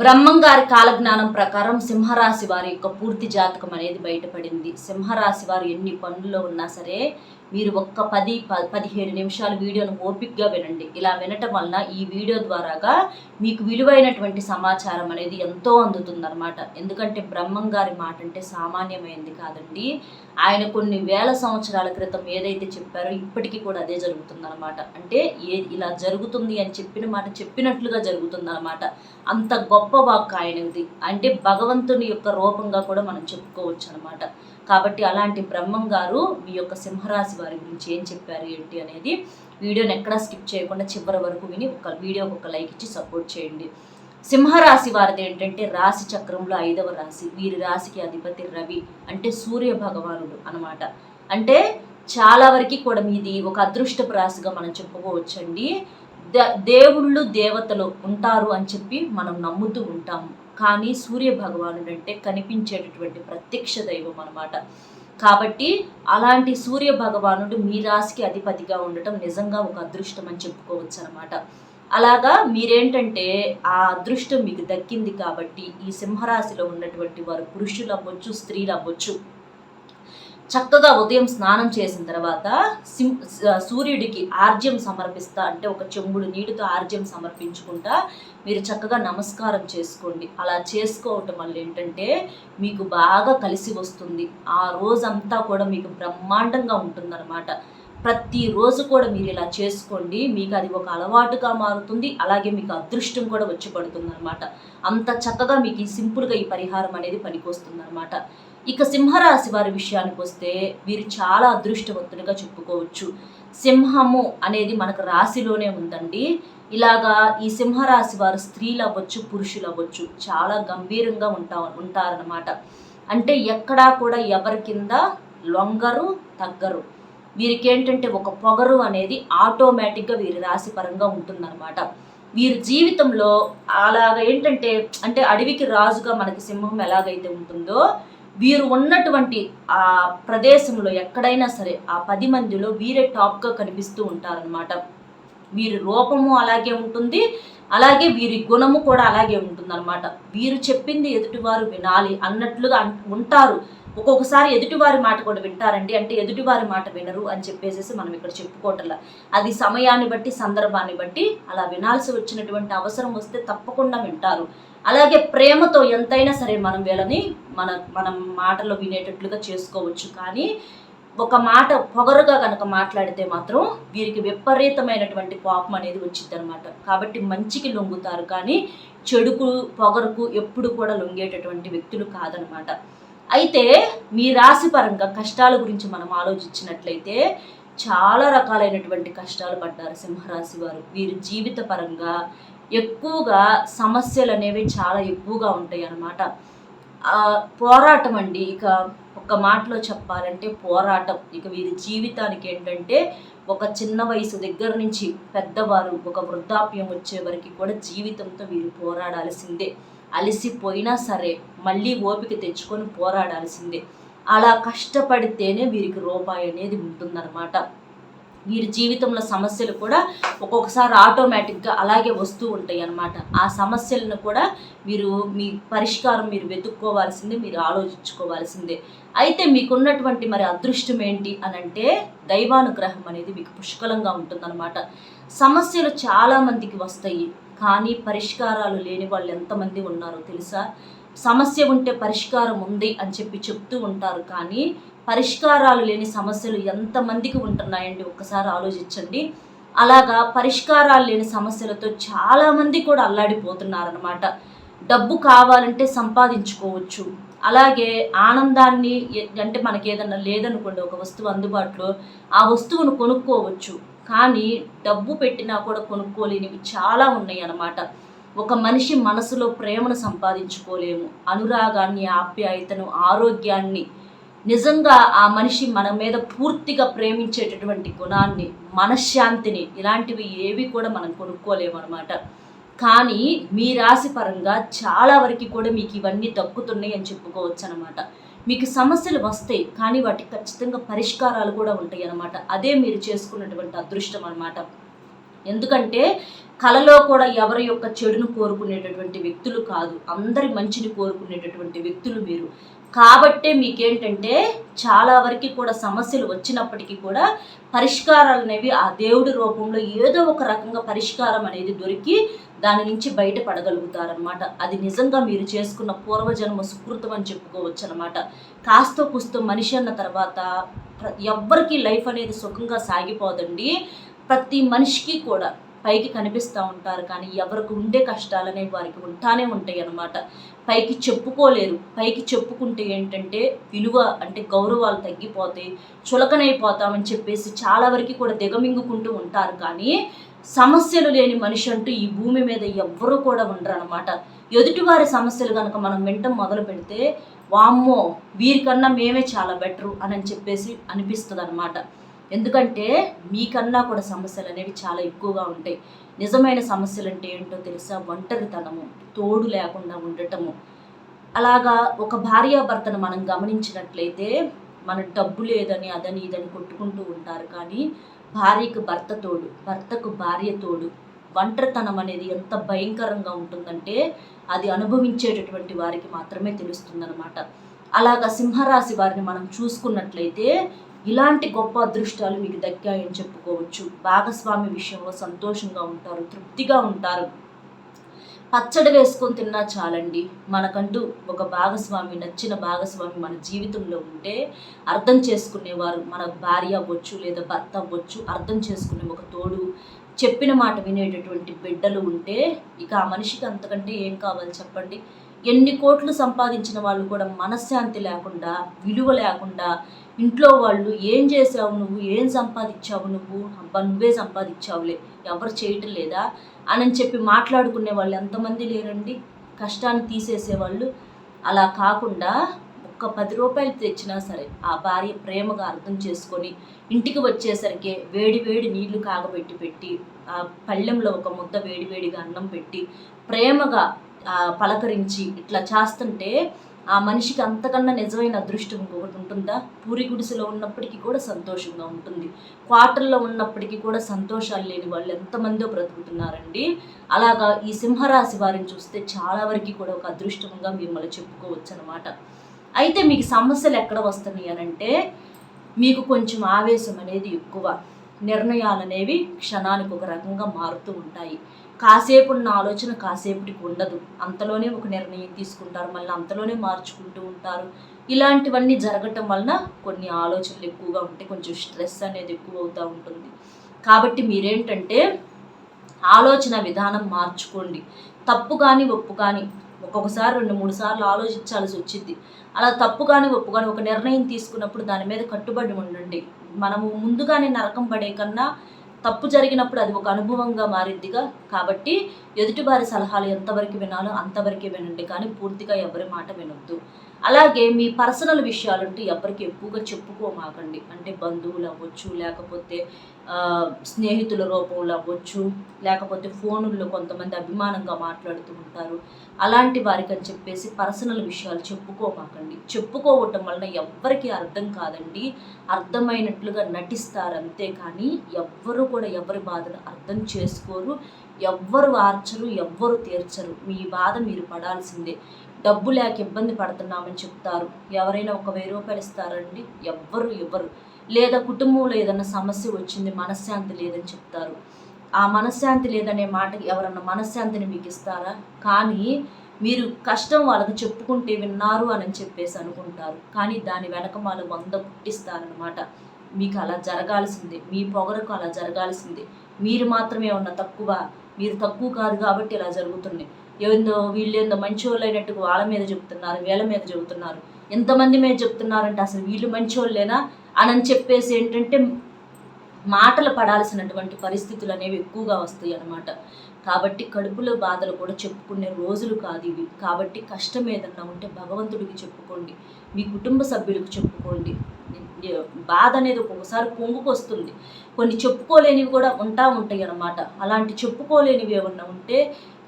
బ్రహ్మం గారి కాలజ్ఞానం ప్రకారం సింహరాశి వారి యొక్క పూర్తి జాతకం అనేది బయటపడింది. సింహరాశి వారు ఎన్ని పనుల్లో ఉన్నా సరే మీరు ఒక్క పది పదిహేడు నిమిషాలు వీడియోను ఓపిక్గా వినండి. ఇలా వినటం వలన ఈ వీడియో ద్వారాగా మీకు విలువైనటువంటి సమాచారం అనేది ఎంతో అందుతుందన్నమాట. ఎందుకంటే బ్రహ్మం గారి మాట అంటే సామాన్యమైంది కాదండి. ఆయన కొన్ని వేల సంవత్సరాల క్రితం ఏదైతే చెప్పారో ఇప్పటికీ కూడా అదే జరుగుతుందన్నమాట. అంటే ఏ ఇలా జరుగుతుంది అని చెప్పిన మాట చెప్పినట్లుగా జరుగుతుందన్నమాట. అంత గొప్ప వాక్ ఆయనది. అంటే భగవంతుని యొక్క రూపంగా కూడా మనం చెప్పుకోవచ్చు అనమాట కాబట్టి అలాంటి బ్రహ్మం గారు మీ యొక్క సింహరాశి వారి గురించి ఏం చెప్పారు ఏంటి అనేది వీడియోని ఎక్కడా స్కిప్ చేయకుండా చివరి వరకు విని ఒక వీడియోకి ఒక లైక్ ఇచ్చి సపోర్ట్ చేయండి. సింహరాశి వారిది ఏంటంటే రాశి చక్రంలో ఐదవ రాశి వీరి రాశికి అధిపతి రవి అంటే సూర్య భగవానుడు అనమాట అంటే చాలా వరకు కూడా మీది ఒక అదృష్టపు రాశిగా మనం చెప్పుకోవచ్చండి. ద దేవుళ్ళు దేవతలు ఉంటారు అని చెప్పి మనం నమ్ముతూ ఉంటాము. కానీ సూర్య భగవానుడు అంటే కనిపించేటటువంటి ప్రత్యక్ష దైవం అనమాట కాబట్టి అలాంటి సూర్య భగవానుడు మీ రాశికి అధిపతిగా ఉండటం నిజంగా ఒక అదృష్టం అని చెప్పుకోవచ్చు అనమాట అలాగా మీరేంటంటే ఆ అదృష్టం మీకు దక్కింది కాబట్టి ఈ సింహరాశిలో ఉన్నటువంటి వారు పురుషులు అవ్వచ్చు స్త్రీలు అవ్వచ్చు. చక్కగా ఉదయం స్నానం చేసిన తర్వాత సిం సూర్యుడికి ఆర్జ్యం సమర్పిస్తా అంటే ఒక చెంబుడు నీటితో ఆర్జ్యం సమర్పించుకుంటా మీరు చక్కగా నమస్కారం చేసుకోండి. అలా చేసుకోవటం వల్ల ఏంటంటే మీకు బాగా కలిసి వస్తుంది. ఆ రోజంతా కూడా మీకు బ్రహ్మాండంగా ఉంటుందన్నమాట. ప్రతిరోజు కూడా మీరు ఇలా చేసుకోండి. మీకు అది ఒక అలవాటుగా మారుతుంది. అలాగే మీకు అదృష్టం కూడా వచ్చి పడుతుంది అనమాట అంత చక్కగా మీకు ఈ సింపుల్గా ఈ పరిహారం అనేది పనికొస్తుంది అనమాట ఇక సింహరాశి వారి విషయానికి వస్తే వీరు చాలా అదృష్టవంతులుగా చెప్పుకోవచ్చు. సింహము అనేది మనకు రాశిలోనే ఉందండి. ఇలాగా ఈ సింహరాశి వారు స్త్రీలు అవ్వచ్చు పురుషులు అవ్వచ్చు చాలా గంభీరంగా ఉంటా ఉంటారనమాట అంటే ఎక్కడా కూడా ఎవరి కింద లొంగరు తగ్గరు. వీరికి ఏంటంటే ఒక పొగరు అనేది ఆటోమేటిక్గా వీరి రాశి పరంగా ఉంటుందన్నమాట. వీరి జీవితంలో అలాగ ఏంటంటే అంటే అడవికి రాజుగా మనకి సింహం ఎలాగైతే ఉంటుందో వీరు ఉన్నటువంటి ఆ ప్రదేశంలో ఎక్కడైనా సరే ఆ పది మందిలో వీరే టాప్గా కనిపిస్తూ ఉంటారనమాట వీరి రూపము అలాగే ఉంటుంది అలాగే వీరి గుణము కూడా అలాగే ఉంటుందన్నమాట. వీరు చెప్పింది ఎదుటివారు వినాలి అన్నట్లుగా ఉంటారు. ఒక్కొక్కసారి ఎదుటివారి మాట కూడా వింటారండి. అంటే ఎదుటివారి మాట వినరు అని చెప్పేసి మనం ఇక్కడ చెప్పుకోవటంలా. అది సమయాన్ని బట్టి సందర్భాన్ని బట్టి అలా వినాల్సి వచ్చినటువంటి అవసరం వస్తే తప్పకుండా వింటారు. అలాగే ప్రేమతో ఎంతైనా సరే మనం వీళ్ళని మన మనం మాటలో వినేటట్లుగా చేసుకోవచ్చు. కానీ ఒక మాట పొగరుగా కనుక మాట్లాడితే మాత్రం వీరికి విపరీతమైనటువంటి కోపం అనేది వచ్చింది అనమాట కాబట్టి మంచికి లొంగుతారు. కానీ చెడుకు పొగరుకు ఎప్పుడు కూడా లొంగేటటువంటి వ్యక్తులు కాదనమాట అయితే మీ రాశి పరంగా కష్టాల గురించి మనం ఆలోచించినట్లయితే చాలా రకాలైనటువంటి కష్టాలు పడ్డారు సింహరాశి వారు. వీరి జీవిత పరంగా ఎక్కువగా సమస్యలు అనేవి చాలా ఎక్కువగా ఉంటాయి అన్నమాట పోరాటం అండి ఇక ఒక మాటలో చెప్పాలంటే పోరాటం. ఇక వీరి జీవితానికి ఏంటంటే ఒక చిన్న వయసు దగ్గర నుంచి పెద్దవారు ఒక వృద్ధాప్యం వచ్చే వరకు కూడా జీవితంతో వీరు పోరాడాల్సిందే. అలసిపోయినా సరే మళ్ళీ ఓపిక తెచ్చుకొని పోరాడాల్సిందే. అలా కష్టపడితేనే వీరికి రూపాయి అనేది ఉంటుందన్నమాట. వీరి జీవితంలో సమస్యలు కూడా ఒక్కొక్కసారి ఆటోమేటిక్గా అలాగే వస్తూ ఉంటాయి అన్నమాట. ఆ సమస్యలను కూడా మీరు మీ పరిష్కారం మీరు వెతుక్కోవాల్సిందే మీరు ఆలోచించుకోవాల్సిందే. అయితే మీకున్నటువంటి మరి అదృష్టం ఏంటి అని అంటే దైవానుగ్రహం అనేది మీకు పుష్కలంగా ఉంటుందన్నమాట. సమస్యలు చాలామందికి వస్తాయి కానీ పరిష్కారాలు లేని వాళ్ళు ఎంతమంది ఉన్నారో తెలుసా? సమస్య ఉంటే పరిష్కారం ఉంది అని చెప్పి చెప్తూ ఉంటారు కానీ పరిష్కారాలు లేని సమస్యలు ఎంతమందికి ఉంటున్నాయండి? ఒక్కసారి ఆలోచించండి. అలాగా పరిష్కారాలు లేని సమస్యలతో చాలామంది కూడా అల్లాడిపోతున్నారనమాట డబ్బు కావాలంటే సంపాదించుకోవచ్చు. అలాగే ఆనందాన్ని అంటే మనకి ఏదన్నా లేదనుకోండి ఒక వస్తువు అందుబాటులో ఆ వస్తువును కొనుక్కోవచ్చు. కానీ డబ్బు పెట్టినా కూడా కొనుక్కోలేనివి చాలా ఉన్నాయి అన్నమాట ఒక మనిషి మనసులో ప్రేమను సంపాదించుకోలేము. అనురాగాన్ని ఆప్యాయతను ఆరోగ్యాన్ని నిజంగా ఆ మనిషి మన మీద పూర్తిగా ప్రేమించేటటువంటి గుణాన్ని మనశ్శాంతిని ఇలాంటివి ఏవి కూడా మనం కొనుక్కోలేము అనమాట కానీ మీ రాశి పరంగా చాలా వరకు కూడా మీకు ఇవన్నీ దక్కుతున్నాయి అని చెప్పుకోవచ్చు అనమాట మీకు సమస్యలు వస్తాయి కానీ వాటికి ఖచ్చితంగా పరిష్కారాలు కూడా ఉంటాయి అన్నమాట అదే మీరు చేసుకున్నటువంటి అదృష్టం అనమాట ఎందుకంటే కలలో కూడా ఎవరి యొక్క చెడును కోరుకునేటటువంటి వ్యక్తులు కాదు అందరి మంచిని కోరుకునేటటువంటి వ్యక్తులు మీరు. కాబట్టే మీకేంటంటే చాలా వరకు కూడా సమస్యలు వచ్చినప్పటికీ కూడా పరిష్కారాలు అనేవి ఆ దేవుడి రూపంలో ఏదో ఒక రకంగా పరిష్కారం అనేది దొరికి దాని నుంచి బయటపడగలుగుతారనమాట అది నిజంగా మీరు చేసుకున్న పూర్వజన్మ సుకృతం అని చెప్పుకోవచ్చు అనమాట కాస్త కుస్తో మనిషి అన్న తర్వాత ప్ర- ఎవ్వరికి లైఫ్ అనేది సుఖంగా సాగిపోదండి. ప్రతి మనిషికి కూడా. పైకి కనిపిస్తూ ఉంటారు కానీ ఎవరికి ఉండే కష్టాలు అనేవి వారికి ఉంటానే ఉంటాయి అన్నమాట. పైకి చెప్పుకోలేరు. పైకి చెప్పుకుంటే ఏంటంటే విలువ అంటే గౌరవాలు తగ్గిపోతాయి చులకనైపోతామని చెప్పేసి చాలా వరకు కూడా దిగమింగుకుంటూ ఉంటారు కానీ సమస్యలు లేని మనిషి అంటూ ఈ భూమి మీద ఎవ్వరూ కూడా ఉండరు అనమాట ఎదుటివారి సమస్యలు కనుక మనం వింటం మొదలు పెడితే వామ్మో వీరికన్నా మేమే చాలా బెటరు అని చెప్పేసి అనిపిస్తుంది అనమాట ఎందుకంటే మీకన్నా కూడా సమస్యలు అనేవి చాలా ఎక్కువగా ఉంటాయి. నిజమైన సమస్యలు అంటే ఏంటో తెలుసా? ఒంటరితనము తోడు లేకుండా ఉండటము. అలాగా ఒక భార్యాభర్తను మనం గమనించినట్లయితే మన డబ్బు లేదని అదని ఇదని కొట్టుకుంటూ ఉంటారు. కానీ భార్యకు భర్త తోడు భర్తకు భార్య తోడు ఒంటరితనం అనేది ఎంత భయంకరంగా ఉంటుందంటే అది అనుభవించేటటువంటి వారికి మాత్రమే తెలుస్తుందన్నమాట. అలాగా సింహరాశి వారిని మనం చూసుకున్నట్లయితే ఇలాంటి గొప్ప అదృష్టాలు మీకు దక్కాయని చెప్పుకోవచ్చు. భాగస్వామి విషయంలో సంతోషంగా ఉంటారు తృప్తిగా ఉంటారు. పచ్చడి వేసుకొని తిన్నా చాలండి. మనకంటూ ఒక భాగస్వామి నచ్చిన భాగస్వామి మన జీవితంలో ఉంటే అర్థం చేసుకునేవారు. మన భార్య అవ్వచ్చు లేదా భర్త అవ్వచ్చు అర్థం చేసుకునే ఒక తోడు చెప్పిన మాట వినేటటువంటి బిడ్డలు ఉంటే ఇక ఆ మనిషికి అంతకంటే ఏం కావాలి చెప్పండి? ఎన్ని కోట్లు సంపాదించిన వాళ్ళు కూడా మనశ్శాంతి లేకుండా విలువ లేకుండా ఇంట్లో వాళ్ళు ఏం చేసావు నువ్వు ఏం సంపాదించావు నువ్వు? అబ్బా నువ్వే సంపాదించావులే. ఎవరు చేయటం లేదా? అని చెప్పి మాట్లాడుకునే వాళ్ళు ఎంతమంది లేరండి? కష్టాన్ని తీసేసేవాళ్ళు అలా కాకుండా ఒక్క పది రూపాయలు తెచ్చినా సరే ఆ భార్య ప్రేమగా అర్థం చేసుకొని ఇంటికి వచ్చేసరికి వేడి వేడి నీళ్ళు కాగబెట్టి పెట్టి ఆ పళ్ళెంలో ఒక ముద్ద వేడి వేడిగా అన్నం పెట్టి ప్రేమగా పలకరించి ఇట్లా చేస్తుంటే ఆ మనిషికి అంతకన్నా నిజమైన అదృష్టం ఇంకొకటి ఉంటుందా? పూరి గుడిసెలో ఉన్నప్పటికీ కూడా సంతోషంగా ఉంటుంది. క్వార్టర్లో ఉన్నప్పటికీ కూడా సంతోషాలు లేని వాళ్ళు ఎంతమందో బ్రతుకుతున్నారండి. అలాగా ఈ సింహరాశి వారిని చూస్తే చాలా వరకు కూడా ఒక అదృష్టంగా మిమ్మల్ని చెప్పుకోవచ్చు అనమాట అయితే మీకు సమస్యలు ఎక్కడ వస్తున్నాయి అని అంటే మీకు కొంచెం ఆవేశం అనేది ఎక్కువ. నిర్ణయాలు అనేవి క్షణానికి ఒక రకంగా మారుతూ ఉంటాయి. కాసేపు ఉన్న ఆలోచన కాసేపుటికి ఉండదు. అంతలోనే ఒక నిర్ణయం తీసుకుంటారు. మళ్ళీ అంతలోనే మార్చుకుంటూ ఉంటారు. ఇలాంటివన్నీ జరగటం వలన కొన్ని ఆలోచనలు ఎక్కువగా ఉంటాయి. కొంచెం స్ట్రెస్ అనేది ఎక్కువ అవుతూ ఉంటుంది. కాబట్టి మీరేంటంటే ఆలోచన విధానం మార్చుకోండి. తప్పు కానీ ఒప్పు కానీ ఒక్కొక్కసారి రెండు మూడు సార్లు ఆలోచించాల్సి వచ్చింది. అలా తప్పు కానీ ఒప్పు కానీ ఒక నిర్ణయం తీసుకున్నప్పుడు దాని మీద కట్టుబడి ఉండండి. మనము ముందుగానే నరకం పడే కన్నా తప్పు జరిగినప్పుడు అది ఒక అనుభవంగా మారిద్దిగా కాబట్టి ఎదుటివారి సలహాలు ఎంతవరకు వినాలో అంతవరకే వినండి. కానీ పూర్తిగా ఎవరి మాట వినొద్దు. అలాగే మీ పర్సనల్ విషయాలంటూ ఎవరికి ఎక్కువగా చెప్పుకోమాకండి. అంటే బంధువులు అవ్వచ్చు లేకపోతే స్నేహితుల రూపంలో అవ్వచ్చు లేకపోతే ఫోనుల్లో కొంతమంది అభిమానంగా మాట్లాడుతూ ఉంటారు. అలాంటి వారికి అని చెప్పేసి పర్సనల్ విషయాలు చెప్పుకోమాకండి. చెప్పుకోవటం వలన ఎవ్వరికీ అర్థం కాదండి. అర్థమైనట్లుగా నటిస్తారు అంతే కానీ ఎవ్వరు కూడా ఎవరి బాధను అర్థం చేసుకోరు. ఎవ్వరు ఆర్చరు ఎవ్వరు తీర్చరు. మీ బాధ మీరు పడాల్సిందే. డబ్బు లేక ఇబ్బంది పడుతున్నామని చెప్తారు. ఎవరైనా ఒక వెయ్యి రూపాయలు ఇస్తారండి. ఎవ్వరు ఇవ్వరు. లేదా కుటుంబంలో ఏదైనా సమస్య వచ్చింది మనశ్శాంతి లేదని చెప్తారు. ఆ మనశ్శాంతి లేదనే మాటకి ఎవరన్నా మనశ్శాంతిని మీకు ఇస్తారా? కానీ మీరు కష్టం వాళ్ళకి చెప్పుకుంటే విన్నారు అని చెప్పేసి అనుకుంటారు. కానీ దాని వెనక వాళ్ళు వంద పుట్టిస్తారనమాట మీకు అలా జరగాల్సిందే. మీ పొగరకు అలా జరగాల్సిందే. మీరు మాత్రమే ఉన్న తక్కువ మీరు తక్కువ కాదు కాబట్టి ఇలా జరుగుతుంది ఏందో వీళ్ళేందో మంచోళ్ళు అయినట్టుగా వాళ్ళ మీద చెబుతున్నారు వీళ్ళ మీద చెబుతున్నారు. ఎంతమంది మీద చెప్తున్నారంటే అసలు వీళ్ళు మంచోళ్ళేనా? అని చెప్పేసి ఏంటంటే మాటలు పడాల్సినటువంటి పరిస్థితులు అనేవి ఎక్కువగా వస్తాయి అన్నమాట. కాబట్టి కడుపులో బాధలు కూడా చెప్పుకునే రోజులు కాదు ఇవి. కాబట్టి కష్టం ఏదన్నా ఉంటే భగవంతుడికి చెప్పుకోండి మీ కుటుంబ సభ్యులకు చెప్పుకోండి. బాధ అనేది ఒక్కొక్కసారి పొంగుకొస్తుంది. కొన్ని చెప్పుకోలేనివి కూడా ఉంటా ఉంటాయి అన్నమాట. అలాంటి చెప్పుకోలేనివి ఏమన్నా ఉంటే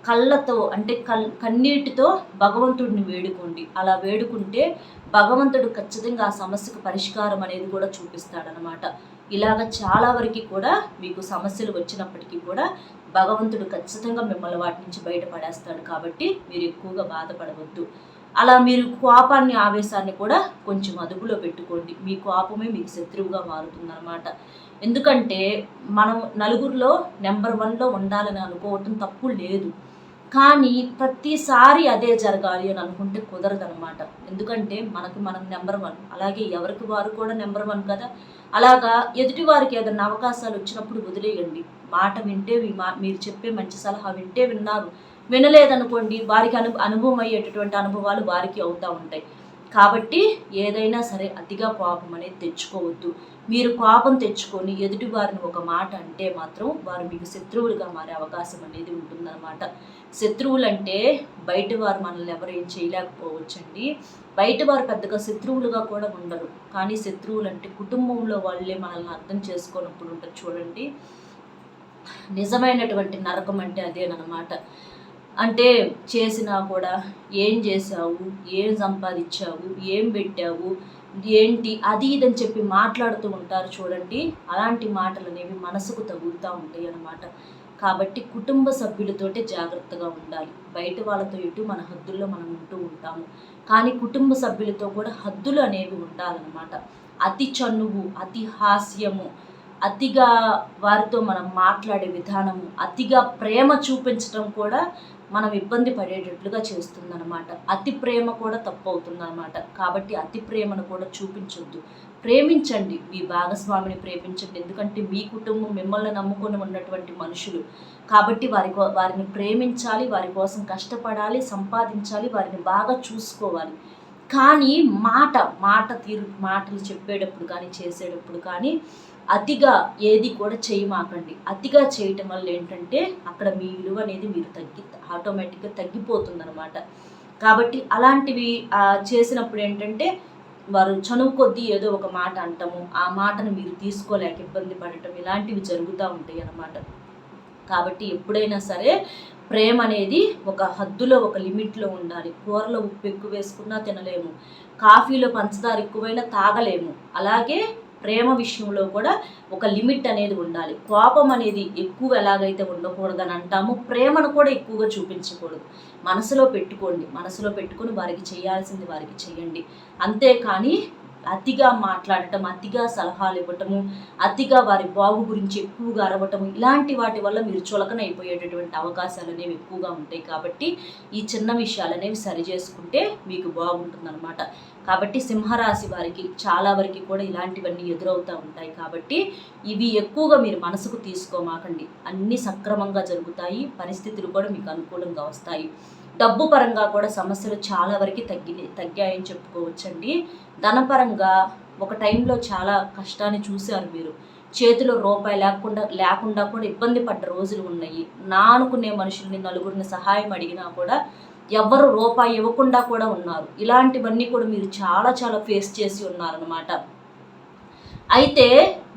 కళ్ళతో అంటే కల్ కన్నీటితో భగవంతుడిని వేడుకోండి. అలా వేడుకుంటే భగవంతుడు ఖచ్చితంగా ఆ సమస్యకు పరిష్కారం అనేది కూడా చూపిస్తాడనమాట ఇలాగ చాలా వరకు కూడా మీకు సమస్యలు వచ్చినప్పటికీ కూడా భగవంతుడు ఖచ్చితంగా మిమ్మల్ని వాటి నుంచి బయటపడేస్తాడు కాబట్టి మీరు ఎక్కువగా బాధపడవద్దు. అలా మీరు కోపాన్ని ఆవేశాన్ని కూడా కొంచెం అదుపులో పెట్టుకోండి. మీ కోపమే మీకు శత్రువుగా మారుతుందన్నమాట. ఎందుకంటే మనం నలుగురిలో నెంబర్ వన్లో ఉండాలని అనుకోవటం తప్పు లేదు. కానీ ప్రతిసారి అదే జరగాలి అని అనుకుంటే కుదరదు అనమాట ఎందుకంటే మనకు మనం నెంబర్ వన్ అలాగే ఎవరికి వారు కూడా నెంబర్ వన్ కదా. అలాగా ఎదుటి వారికి ఏదైనా అవకాశాలు వచ్చినప్పుడు వదిలేయండి. మాట వింటే మా మీరు చెప్పే మంచి సలహా వింటే విన్నారు. వినలేదనుకోండి వారికి అను అనుభవం అయ్యేటటువంటి అనుభవాలు వారికి అవుతూ ఉంటాయి. కాబట్టి ఏదైనా సరే అతిగా కోపం అనేది తెచ్చుకోవద్దు. మీరు కోపం తెచ్చుకొని ఎదుటి వారిని ఒక మాట అంటే మాత్రం వారు మీకు శత్రువులుగా మారే అవకాశం అనేది ఉంటుందన్నమాట. శత్రువులు అంటే బయట వారు మనల్ని ఎవరు ఏం చేయలేకపోవచ్చండి. బయట వారు పెద్దగా శత్రువులుగా కూడా ఉండరు. కానీ శత్రువులు అంటే కుటుంబంలో వాళ్ళే మనల్ని అర్థం చేసుకున్నప్పుడు ఉంటుంది చూడండి. నిజమైనటువంటి నరకం అంటే అదేనమాట అంటే చేసినా కూడా ఏం చేసావు ఏం సంపాదించావు? ఏం పెట్టావు? ఏంటి? అది ఇదని చెప్పి మాట్లాడుతూ ఉంటారు చూడండి. అలాంటి మాటలు అనేవి మనసుకు తగులుతూ ఉంటాయి అన్నమాట. కాబట్టి కుటుంబ సభ్యులతోటే జాగ్రత్తగా ఉండాలి. బయట వాళ్ళతో ఇటు మన హద్దుల్లో మనం ఉంటూ ఉంటాము. కానీ కుటుంబ సభ్యులతో కూడా హద్దులు అనేవి ఉండాలన్నమాట. అతి చనువు అతి హాస్యము అతిగా వారితో మనం మాట్లాడే విధానము అతిగా ప్రేమ చూపించడం కూడా మనం ఇబ్బంది పడేటట్లుగా చేస్తుందన్నమాట. అతి ప్రేమ కూడా తప్పు అవుతుందన్నమాట కాబట్టి అతి ప్రేమను కూడా చూపించొద్దు. ప్రేమించండి. మీ భాగస్వామిని ప్రేమించండి. ఎందుకంటే మీ కుటుంబం మిమ్మల్ని నమ్ముకొని ఉన్నటువంటి మనుషులు. కాబట్టి వారి వారిని ప్రేమించాలి వారి కోసం కష్టపడాలి సంపాదించాలి వారిని బాగా చూసుకోవాలి. కానీ మాట మాట తీరు మాటలు చెప్పేటప్పుడు కానీ చేసేటప్పుడు కానీ అతిగా ఏది కూడా చేయమాకండి. అతిగా చేయటం వల్ల ఏంటంటే అక్కడ మీ విలువ అనేది మీరు తగ్గి ఆటోమేటిక్గా తగ్గిపోతుందనమాట కాబట్టి అలాంటివి చేసినప్పుడు ఏంటంటే వారు చనువు కొద్దీ ఏదో ఒక మాట అంటాము. ఆ మాటను మీరు తీసుకోలేక ఇబ్బంది పడటం ఇలాంటివి జరుగుతూ ఉంటాయి అన్నమాట. కాబట్టి ఎప్పుడైనా సరే ప్రేమ అనేది ఒక హద్దులో ఒక లిమిట్లో ఉండాలి. కూరలో ఉప్పు ఎక్కువ వేసుకున్నా తినలేము. కాఫీలో పంచదార ఎక్కువైనా తాగలేము. అలాగే ప్రేమ విషయంలో కూడా ఒక లిమిట్ అనేది ఉండాలి. కోపం అనేది ఎక్కువ ఎలాగైతే ఉండకూడదని అంటామో ప్రేమను కూడా ఎక్కువగా చూపించకూడదు. మనసులో పెట్టుకోండి. మనసులో పెట్టుకుని వారికి చేయాల్సింది వారికి చేయండి. అంతేకాని అతిగా మాట్లాడటం అతిగా సలహాలు ఇవ్వటము అతిగా వారి బాగు గురించి ఎక్కువగా అరవటము ఇలాంటి వాటి వల్ల మీరు చులకన అయిపోయేటటువంటి అవకాశాలు అనేవి ఎక్కువగా ఉంటాయి కాబట్టి ఈ చిన్న విషయాలు అనేవి సరి చేసుకుంటే మీకు బాగుంటుందన్నమాట. కాబట్టి సింహరాశి వారికి చాలా వరకు కూడా ఇలాంటివన్నీ ఎదురవుతూ ఉంటాయి కాబట్టి ఇవి ఎక్కువగా మీరు మనసుకు తీసుకోమాకండి. అన్నీ సక్రమంగా జరుగుతాయి పరిస్థితులు కూడా మీకు అనుకూలంగా వస్తాయి. డబ్బు పరంగా కూడా సమస్యలు చాలా వరకు తగ్గి తగ్గాయని చెప్పుకోవచ్చండి. ధనపరంగా ఒక టైంలో చాలా కష్టాన్ని చూశారు మీరు. చేతిలో రూపాయి లేకుండా లేకుండా కూడా ఇబ్బంది పడ్డ రోజులు ఉన్నాయి. నా అనుకునే మనుషుల్ని నలుగురిని సహాయం అడిగినా కూడా ఎవ్వరు రూపాయి ఇవ్వకుండా కూడా ఉన్నారు. ఇలాంటివన్నీ కూడా మీరు చాలా చాలా ఫేస్ చేసి ఉన్నారనమాట అయితే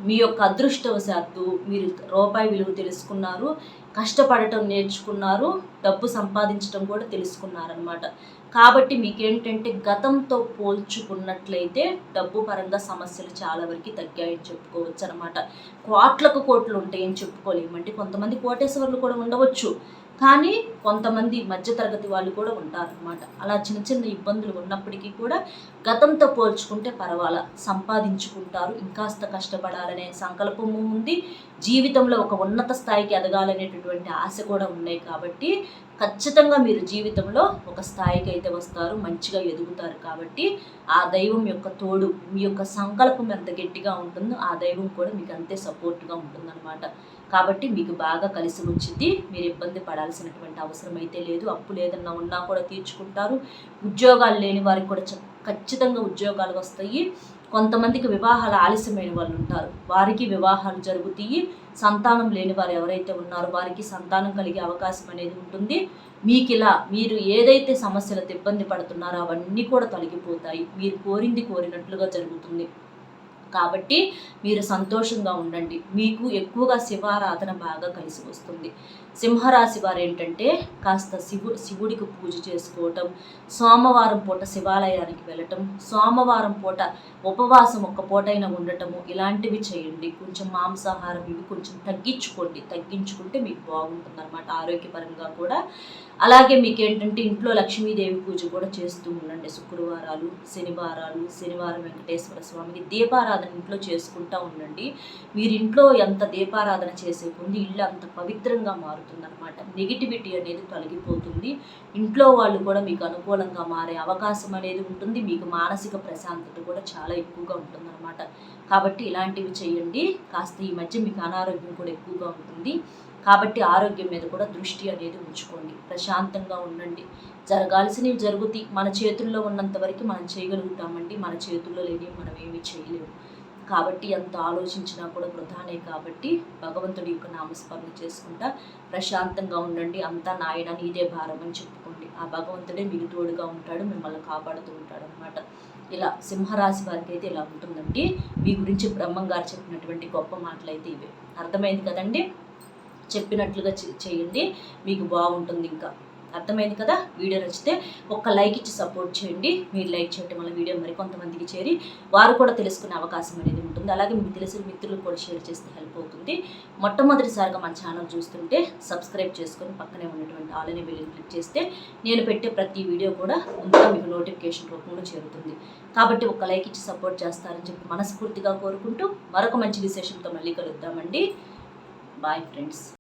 మీ యొక్క అదృష్టవశాత్తు మీరు రూపాయి విలువ తెలుసుకున్నారు కష్టపడటం నేర్చుకున్నారు డబ్బు సంపాదించడం కూడా తెలుసుకున్నారనమాట కాబట్టి మీకేంటంటే గతంతో పోల్చుకున్నట్లయితే డబ్బు పరంగా సమస్యలు చాలా వరకు తగ్గాయని చెప్పుకోవచ్చు అనమాట కోట్లకు కోట్లు ఉంటాయని చెప్పుకోలేమంటే కొంతమంది కోటేశ్వర్లు కూడా ఉండవచ్చు. కానీ కొంతమంది మధ్యతరగతి వాళ్ళు కూడా ఉంటారనమాట అలా చిన్న చిన్న ఇబ్బందులు ఉన్నప్పటికీ కూడా గతంతో పోల్చుకుంటే పర్వాలా సంపాదించుకుంటారు ఇంకాస్త కష్టపడాలనే సంకల్పము ఉంది. జీవితంలో ఒక ఉన్నత స్థాయికి ఎదగాలనేటటువంటి ఆశ కూడా ఉన్నాయి కాబట్టి ఖచ్చితంగా మీరు జీవితంలో ఒక స్థాయికి అయితే వస్తారు మంచిగా ఎదుగుతారు కాబట్టి ఆ దైవం యొక్క తోడు మీ యొక్క సంకల్పం ఎంత గట్టిగా ఉంటుందో ఆ దైవం కూడా మీకు అంతే సపోర్ట్గా ఉంటుందన్నమాట. కాబట్టి మీకు బాగా కలిసి వచ్చింది మీరు ఇబ్బంది పడాల్సినటువంటి అవసరం అయితే లేదు అప్పు లేదన్నా ఉన్నా కూడా తీర్చుకుంటారు. ఉద్యోగాలు లేని వారికి కూడా ఖచ్చితంగా ఉద్యోగాలు వస్తాయి. కొంతమందికి వివాహాలు ఆలస్యమైన వాళ్ళు ఉంటారు. వారికి వివాహాలు జరుగుతాయి సంతానం లేని వారు ఎవరైతే ఉన్నారో వారికి సంతానం కలిగే అవకాశం అనేది ఉంటుంది. మీకు ఇలా మీరు ఏదైతే సమస్యలతో ఇబ్బంది పడుతున్నారో అవన్నీ కూడా తొలగిపోతాయి. మీరు కోరింది కోరినట్లుగా జరుగుతుంది. కాబట్టి మీరు సంతోషంగా ఉండండి. మీకు ఎక్కువగా శివారాధన బాగా కలిసి వస్తుంది. సింహరాశి వారు ఏంటంటే కాస్త శివు శివుడికి పూజ చేసుకోవటం సోమవారం పూట శివాలయానికి వెళ్ళటం సోమవారం పూట ఉపవాసం ఒక్క పూటైనా ఉండటము ఇలాంటివి చేయండి. కొంచెం మాంసాహారం ఇవి కొంచెం తగ్గించుకోండి. తగ్గించుకుంటే మీకు బాగుంటుంది అనమాట ఆరోగ్యపరంగా కూడా. అలాగే మీకు ఏంటంటే ఇంట్లో లక్ష్మీదేవి పూజ కూడా చేస్తూ ఉండండి. శుక్రవారాలు శనివారాలు శనివారం వెంకటేశ్వర స్వామికి దీపారాధన ఇంట్లో చేసుకుంటూ ఉండండి. మీరు ఇంట్లో ఎంత దీపారాధన చేసే కొంది ఇల్లు అంత పవిత్రంగా మారుతుంది అనమాట నెగిటివిటీ అనేది తొలగిపోతుంది. ఇంట్లో వాళ్ళు కూడా మీకు అనుకూలంగా మారే అవకాశం అనేది ఉంటుంది. మీకు మానసిక ప్రశాంతత కూడా చాలా ఎక్కువగా ఉంటుందన్నమాట. కాబట్టి ఇలాంటివి చేయండి. కాస్త ఈ మధ్య మీకు అనారోగ్యం కూడా ఎక్కువగా ఉంటుంది. కాబట్టి ఆరోగ్యం మీద కూడా దృష్టి అనేది ఉంచుకోండి. ప్రశాంతంగా ఉండండి. జరగాల్సినవి జరుగుతాయి. మన చేతుల్లో ఉన్నంత వరకు మనం చేయగలుగుతామండి. మన చేతుల్లో లేనివి మనం ఏమీ చేయలేము. కాబట్టి ఎంత ఆలోచించినా కూడా వృధానే కాబట్టి భగవంతుడి యొక్క నామస్మరణ చేసుకుంటా ప్రశాంతంగా ఉండండి. అంతా నాయన నీదే భారం అని చెప్పుకోండి. ఆ భగవంతుడే మీకు తోడుగా ఉంటాడు మిమ్మల్ని కాపాడుతూ ఉంటాడు అనమాట ఇలా సింహరాశి వారికి అయితే ఇలా ఉంటుందండి. మీ గురించి బ్రహ్మం గారు చెప్పినటువంటి గొప్ప మాటలు అయితే ఇవే. అర్థమైంది కదండి? చెప్పినట్లుగా చే- చేయండి. మీకు బాగుంటుంది ఇంకా. అర్థమైంది కదా? వీడియో నచ్చితే ఒక్క లైక్ ఇచ్చి సపోర్ట్ చేయండి. మీరు లైక్ చేయడం వల్ల వీడియో మరి కొంతమందికి చేరి వారు కూడా తెలుసుకునే అవకాశం అనేది ఉంటుంది. అలాగే మీకు తెలిసిన మిత్రులు కూడా షేర్ చేస్తే హెల్ప్ అవుతుంది. మొట్టమొదటిసారిగా మన ఛానల్ చూస్తుంటే సబ్స్క్రైబ్ చేసుకొని పక్కనే ఉన్నటువంటి ఆల్ అనే క్లిక్ చేస్తే నేను పెట్టే ప్రతి వీడియో కూడా ముందుగా మీకు నోటిఫికేషన్ రూపంలో చేరుతుంది. కాబట్టి ఒక లైక్ ఇచ్చి సపోర్ట్ చేస్తారని చెప్పి మనస్ఫూర్తిగా కోరుకుంటూ మరొక మంచి విశేషంతో మళ్ళీ కలుద్దామండి. Bye friends